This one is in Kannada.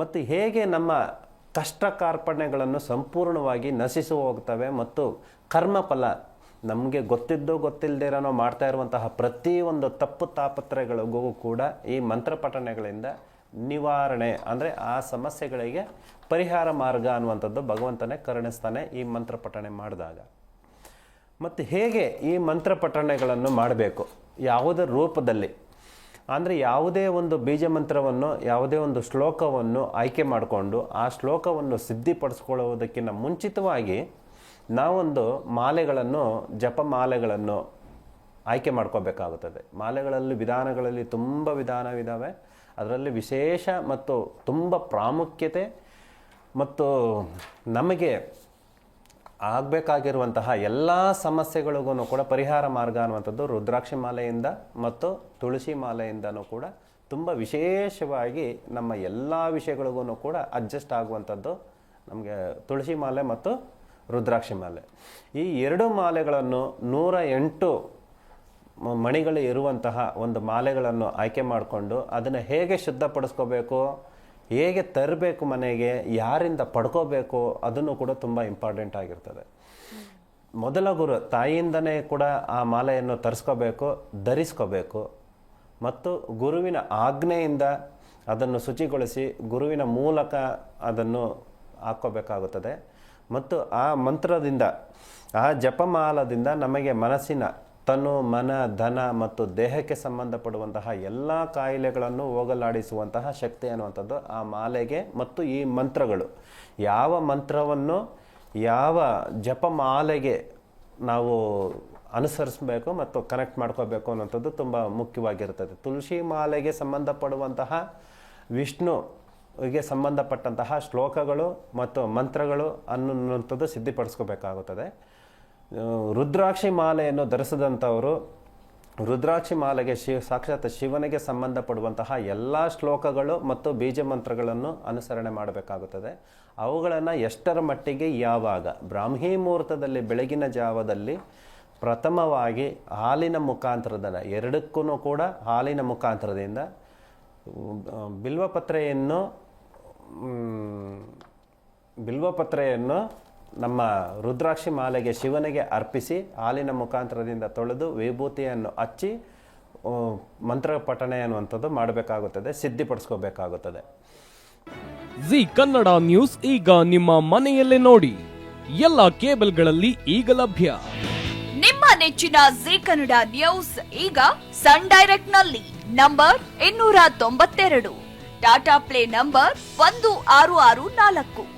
ಮತ್ತು ಹೇಗೆ ನಮ್ಮ ಕಷ್ಟ ಕಾರ್ಪಣ್ಯಗಳನ್ನು ಸಂಪೂರ್ಣವಾಗಿ ನಶಿಸಿ ಹೋಗ್ತವೆ ಮತ್ತು ಕರ್ಮಫಲ ನಮಗೆ ಗೊತ್ತಿದ್ದೋ ಗೊತ್ತಿಲ್ಲದೆ ಇರೋನೋ ಮಾಡ್ತಾ ಇರುವಂತಹ ಪ್ರತಿಯೊಂದು ತಪ್ಪು ತಾಪತ್ರೆಗಳಿಗೂ ಕೂಡ ಈ ಮಂತ್ರ ಪಠಣೆಗಳಿಂದ ನಿವಾರಣೆ, ಅಂದರೆ ಆ ಸಮಸ್ಯೆಗಳಿಗೆ ಪರಿಹಾರ ಮಾರ್ಗ ಅನ್ನುವಂಥದ್ದು ಭಗವಂತನೇ ಕರುಣಿಸ್ತಾನೆ ಈ ಮಂತ್ರ ಪಠಣೆ ಮಾಡಿದಾಗ. ಮತ್ತು ಹೇಗೆ ಈ ಮಂತ್ರ ಪಠಣೆಗಳನ್ನು ಮಾಡಬೇಕು? ಯಾವುದೇ ರೂಪದಲ್ಲಿ. ಅಂದರೆ ಯಾವುದೇ ಒಂದು ಬೀಜ ಮಂತ್ರವನ್ನು ಯಾವುದೇ ಒಂದು ಶ್ಲೋಕವನ್ನು ಆಯ್ಕೆ ಮಾಡಿಕೊಂಡು ಆ ಶ್ಲೋಕವನ್ನು ಸಿದ್ಧಿಪಡಿಸ್ಕೊಳ್ಳುವುದಕ್ಕಿಂತ ಮುಂಚಿತವಾಗಿ ನಾವೊಂದು ಮಾಲೆಗಳನ್ನು ಜಪಮಾಲೆಗಳನ್ನು ಆಯ್ಕೆ ಮಾಡ್ಕೋಬೇಕಾಗುತ್ತದೆ. ಮಾಲೆಗಳಲ್ಲಿ ವಿಧಾನಗಳಲ್ಲಿ ತುಂಬ ವಿಧಾನವಿದ್ದಾವೆ ಅದರಲ್ಲಿ ವಿಶೇಷ ಮತ್ತು ತುಂಬ ಪ್ರಾಮುಖ್ಯತೆ ಮತ್ತು ನಮಗೆ ಆಗಬೇಕಾಗಿರುವಂತಹ ಎಲ್ಲ ಸಮಸ್ಯೆಗಳಿಗೂ ಕೂಡ ಪರಿಹಾರ ಮಾರ್ಗ ಅನ್ನುವಂಥದ್ದು ರುದ್ರಾಕ್ಷಿ ಮಾಲೆಯಿಂದ ಮತ್ತು ತುಳಸಿ ಮಾಲೆಯಿಂದನೂ ಕೂಡ ತುಂಬ ವಿಶೇಷವಾಗಿ ನಮ್ಮ ಎಲ್ಲ ವಿಷಯಗಳಿಗೂ ಕೂಡ ಅಡ್ಜಸ್ಟ್ ಆಗುವಂಥದ್ದು ನಮಗೆ ತುಳಸಿ ಮಾಲೆ ಮತ್ತು ರುದ್ರಾಕ್ಷಿ ಮಾಲೆ. ಈ ಎರಡು ಮಾಲೆಗಳನ್ನು ನೂರ ಎಂಟು ಮಣಿಗಳು ಇರುವಂತಹ ಒಂದು ಮಾಲೆಗಳನ್ನು ಆಯ್ಕೆ ಮಾಡಿಕೊಂಡು ಅದನ್ನು ಹೇಗೆ ಶುದ್ಧಪಡಿಸ್ಕೋಬೇಕು? ಹೇಗೆ ತರಬೇಕು ಮನೆಗೆ, ಯಾರಿಂದ ಪಡ್ಕೋಬೇಕು ಅದನ್ನು ಕೂಡ ತುಂಬ ಇಂಪಾರ್ಟೆಂಟ್ ಆಗಿರ್ತದೆ. ಮೊದಲ ಗುರು ತಾಯಿಯಿಂದನೇ ಕೂಡ ಆ ಮಾಲೆಯನ್ನು ತರಿಸ್ಕೋಬೇಕು, ಧರಿಸ್ಕೋಬೇಕು. ಮತ್ತು ಗುರುವಿನ ಆಜ್ಞೆಯಿಂದ ಅದನ್ನು ಶುಚಿಗೊಳಿಸಿ ಗುರುವಿನ ಮೂಲಕ ಅದನ್ನು ಹಾಕ್ಕೋಬೇಕಾಗುತ್ತದೆ. ಮತ್ತು ಆ ಮಂತ್ರದಿಂದ, ಆ ಜಪಮಾಲದಿಂದ ನಮಗೆ ಮನಸ್ಸಿನ ತನು ಮನ, ಧನ ಮತ್ತು ದೇಹಕ್ಕೆ ಸಂಬಂಧಪಡುವಂತಹ ಎಲ್ಲ ಕಾಯಿಲೆಗಳನ್ನು ಹೋಗಲಾಡಿಸುವಂತಹ ಶಕ್ತಿ ಅನ್ನುವಂಥದ್ದು ಆ ಮಾಲೆಗೆ ಮತ್ತು ಈ ಮಂತ್ರಗಳು. ಯಾವ ಮಂತ್ರವನ್ನು ಯಾವ ಜಪಮಾಲೆಗೆ ನಾವು ಅನುಸರಿಸಬೇಕು ಮತ್ತು ಕನೆಕ್ಟ್ ಮಾಡ್ಕೋಬೇಕು ಅನ್ನೋಂಥದ್ದು ತುಂಬ ಮುಖ್ಯವಾಗಿರ್ತದೆ. ತುಳಸಿ ಮಾಲೆಗೆ ಸಂಬಂಧಪಡುವಂತಹ ವಿಷ್ಣುವಿಗೆ ಸಂಬಂಧಪಟ್ಟಂತಹ ಶ್ಲೋಕಗಳು ಮತ್ತು ಮಂತ್ರಗಳು ಅನ್ನುವಂಥದ್ದು ಸಿದ್ಧಿಪಡಿಸ್ಕೋಬೇಕಾಗುತ್ತದೆ. ರುದ್ರಾಕ್ಷಿ ಮಾಲೆಯನ್ನು ಧರಿಸಿದಂಥವರು ರುದ್ರಾಕ್ಷಿ ಮಾಲೆಗೆ ಶಿ, ಸಾಕ್ಷಾತ್ ಶಿವನಿಗೆ ಸಂಬಂಧಪಡುವಂತಹ ಎಲ್ಲ ಶ್ಲೋಕಗಳು ಮತ್ತು ಬೀಜ ಮಂತ್ರಗಳನ್ನು ಅನುಸರಣೆ ಮಾಡಬೇಕಾಗುತ್ತದೆ. ಅವುಗಳನ್ನು ಎಷ್ಟರ ಮಟ್ಟಿಗೆ ಯಾವಾಗ? ಬ್ರಾಹ್ಮೀ ಮುಹೂರ್ತದಲ್ಲಿ, ಬೆಳಗಿನ ಜಾವದಲ್ಲಿ ಪ್ರಥಮವಾಗಿ ಹಾಲಿನ ಮುಖಾಂತರದಿಂದ ಎರಡಕ್ಕೂ ಕೂಡ ಹಾಲಿನ ಮುಖಾಂತರದಿಂದ ಬಿಲ್ವಪತ್ರೆಯನ್ನು ಬಿಲ್ವಪತ್ರೆಯನ್ನು ನಮ್ಮ ರುದ್ರಾಕ್ಷಿ ಮಾಲೆಗೆ ಶಿವನಿಗೆ ಅರ್ಪಿಸಿ ಹಾಲಿನ ಮುಖಾಂತರದಿಂದ ತೊಳೆದು ವಿಭೂತಿಯನ್ನು ಹಚ್ಚಿ ಮಂತ್ರ ಪಠಣೆ ಅನ್ನುವಂಥದ್ದು ಮಾಡಬೇಕಾಗುತ್ತದೆ ಸಿದ್ಧಿಪಡಿಸ್ಕೋಬೇಕಾಗುತ್ತದೆ. ಜಿ ಕನ್ನಡ ನ್ಯೂಸ್ ಈಗ ನಿಮ್ಮ ಮನೆಯಲ್ಲೇ ನೋಡಿ. ಎಲ್ಲ ಕೇಬಲ್ಗಳಲ್ಲಿ ಈಗ ಲಭ್ಯ. ನಿಮ್ಮ ನೆಚ್ಚಿನ ಜಿ ಕನ್ನಡ ನ್ಯೂಸ್ ಈಗ ಸನ್ ಡೈರೆಕ್ಟ್ನಲ್ಲಿ ನಂಬರ್ ಇನ್ನೂರ ತೊಂಬತ್ತೆರಡು. ಟಾಟಾ ಪ್ಲೇ ನಂಬರ್ ಒಂದು ಆರು ಆರು ನಾಲ್ಕು.